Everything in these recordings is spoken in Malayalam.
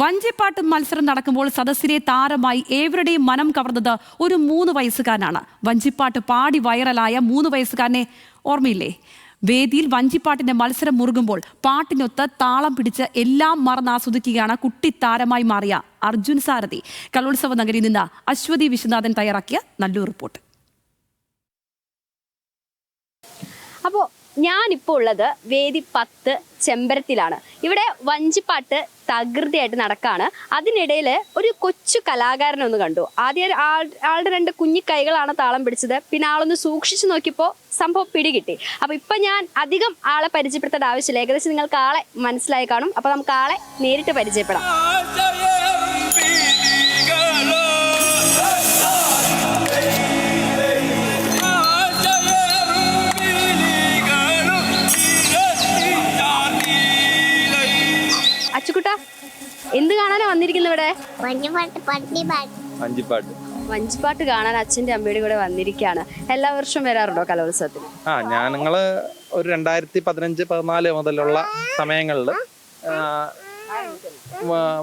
വഞ്ചിപ്പാട്ട് മത്സരം നടക്കുമ്പോൾ സദസ്സിലെ താരമായി ഏവരുടെയും മനം കവർന്നത് ഒരു മൂന്ന് വയസ്സുകാരനാണ്. വഞ്ചിപ്പാട്ട് പാടി വൈറലായ മൂന്ന് വയസ്സുകാരനെ ഓർമ്മയില്ലേ? വേദിയിൽ വഞ്ചിപ്പാട്ടിന്റെ മത്സരം മുറുകുമ്പോൾ പാട്ടിനൊത്ത് താളം പിടിച്ച് എല്ലാം മറന്ന് ആസ്വദിക്കുകയാണ് കുട്ടി താരമായി മാറിയ അർജുൻ സാരഥി. കലോത്സവ നഗരിയിൽ നിന്ന് അശ്വതി വിശ്വനാഥൻ തയ്യാറാക്കിയ നല്ലൊരു റിപ്പോർട്ട്. അപ്പോൾ ഞാനിപ്പോൾ ഉള്ളത് വേദി പത്ത് ചെമ്പരത്തിലാണ്. ഇവിടെ വഞ്ചിപ്പാട്ട് തകൃതിയായിട്ട് നടക്കാണ്. അതിനിടയിൽ ഒരു കൊച്ചു കലാകാരനെ ഒന്ന് കണ്ടു. ആദ്യം ആൾ- ആളുടെ രണ്ട് കുഞ്ഞി കൈകളാണ് താളം പിടിച്ചത്. പിന്നെ ആളൊന്ന് സൂക്ഷിച്ചു നോക്കിയപ്പോൾ സംഭവം പിടികിട്ടി. അപ്പോൾ ഇപ്പം ഞാൻ അധികം ആളെ പരിചയപ്പെടുത്തേണ്ട ആവശ്യമില്ല. ഏകദേശം നിങ്ങൾക്ക് ആളെ മനസ്സിലായി കാണും. അപ്പോൾ നമുക്ക് ആളെ നേരിട്ട് പരിചയപ്പെടാം. വന്നിരിക്കുന്നത് ഇവിടെ വഞ്ചിപ്പാട്ട് വഞ്ചിപ്പാട്ട് കാണാൻ അച്ഛന്റെ അമ്മയുടെ കൂടെ വന്നിരിക്കുകയാണ്. എല്ലാ വർഷവും വരാറുണ്ടോ കലോത്സവത്തിൽ? ആ ഞാൻ നിങ്ങൾ ഒരു രണ്ടായിരത്തി പതിനഞ്ച് പതിനാല് മുതലുള്ള സമയങ്ങളിൽ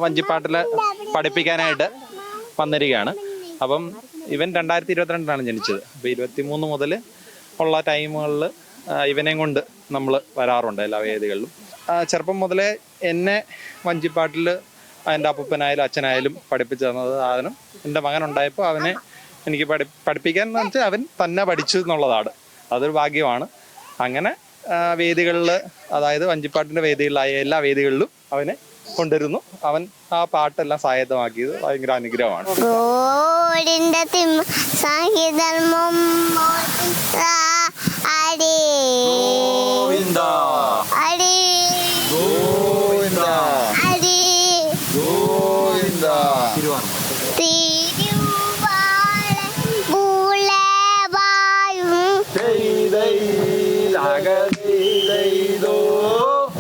വഞ്ചിപ്പാട്ടിൽ പഠിപ്പിക്കാനായിട്ട് വന്നിരിക്കുകയാണ്. അപ്പം ഇവൻ രണ്ടായിരത്തി ഇരുപത്തിരണ്ടിലാണ് ജനിച്ചത്. അപ്പോൾ ഇരുപത്തി മൂന്ന് മുതൽ ഉള്ള ടൈമുകളിൽ ഇവനെയും കൊണ്ട് നമ്മൾ വരാറുണ്ട് എല്ലാ വേദികളിലും. ചെറുപ്പം മുതലേ എന്നെ വഞ്ചിപ്പാട്ടിൽ എന്റെ അപ്പൂപ്പനായാലും അച്ഛനായാലും പഠിപ്പിച്ചു തന്നത് സാധനം എന്റെ മകൻ ഉണ്ടായപ്പോൾ അവനെ എനിക്ക് പഠി പഠിപ്പിക്കാൻ എന്ന് വെച്ചാൽ അവൻ തന്നെ പഠിച്ചു എന്നുള്ളതാണ്. അതൊരു ഭാഗ്യമാണ്. അങ്ങനെ വേദികളിൽ അതായത് വഞ്ചിപ്പാട്ടിന്റെ വേദികളിലായ എല്ലാ വേദികളിലും അവനെ കൊണ്ടുവരുന്നു. അവൻ ആ പാട്ടെല്ലാം സായത്തമാക്കിയത് ഭയങ്കര അനുഗ്രഹമാണ്. തിരുവാള പൂളവായും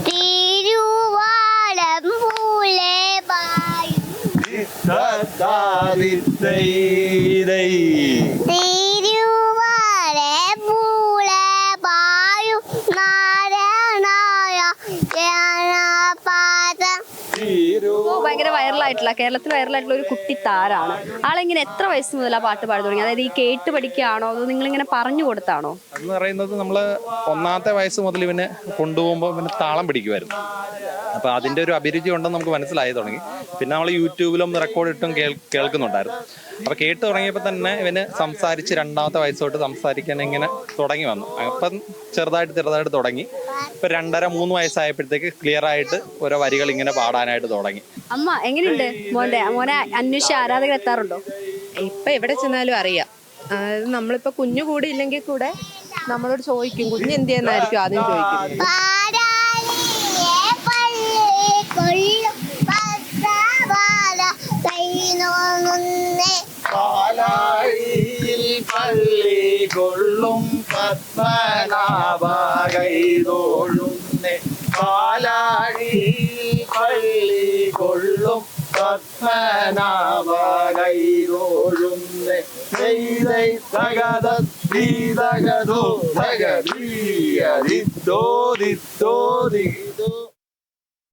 തിരുവാളം പൂളവായും തിരുവാള ഇപ്പോൾ ഭയങ്കര വൈറലായിട്ടുള്ള കേരളത്തിൽ വൈറലായിട്ടുള്ള ഒരു കുട്ടി താരാണ്. ആളെങ്ങനെ എത്ര വയസ്സ് മുതലാണ് പാട്ട് പാടി തുടങ്ങി അതായത് ഈ കേട്ട് പഠിക്കുകയാണോ? അതോ നിങ്ങളിങ്ങനെ പറഞ്ഞു കൊടുത്താണോ? എന്ന് പറയുന്നത് നമ്മൾ ഒന്നാമത്തെ വയസ്സ് മുതൽ ഇവന് കൊണ്ടുപോകുമ്പോൾ ഇവന് താളം പിടിക്കുമായിരുന്നു അപ്പോൾ അതിന്റെ ഒരു അഭിരുചി ഉണ്ടെന്ന് നമുക്ക് മനസ്സിലായി തുടങ്ങി. പിന്നെ നമ്മൾ യൂട്യൂബിലും റെക്കോർഡ് ഇട്ടും കേൾ കേൾക്കുന്നുണ്ടായിരുന്നു. അപ്പോൾ കേട്ട് തുടങ്ങിയപ്പോൾ തന്നെ ഇവന് സംസാരിച്ച് രണ്ടാമത്തെ വയസ്സോട്ട് സംസാരിക്കാൻ ഇങ്ങനെ തുടങ്ങി വന്നു. അപ്പം ചെറുതായിട്ട് ചെറുതായിട്ട് തുടങ്ങി. ഇപ്പം രണ്ടര മൂന്ന് വയസ്സായപ്പോഴത്തേക്ക് ക്ലിയർ ആയിട്ട് ഓരോ വരികൾ ഇങ്ങനെ പാടാനായിട്ട് തുടങ്ങി. അമ്മ എങ്ങനെയുണ്ട്? മോന്റെ മോനെ അന്വേഷിച്ച് ആരാധകർ എത്താറുണ്ടോ? ഇപ്പൊ എവിടെ ചെന്നാലും അറിയാം. അതായത് നമ്മളിപ്പോ കുഞ്ഞു കൂടി ഇല്ലെങ്കിൽ കൂടെ നമ്മളോട് ചോദിക്കും കുഞ്ഞ് എന്ത് ചെയ്യുന്നതായിരിക്കും? ആദ്യം ചോദിക്കുന്നത് പാരാളിയെ പള്ളി കൊള്ളും പത്രവാല കൈനോന്നുന്നേ പാലാഴിയിൽ പള്ളി കൊള്ളും പത്മനാഭകൈതോഴുന്നേ പാലാഴി പള്ളി കൊള്ളും പത്മനാഭകൈതോഴുന്നേ ദിത്തോ ദിത്തോ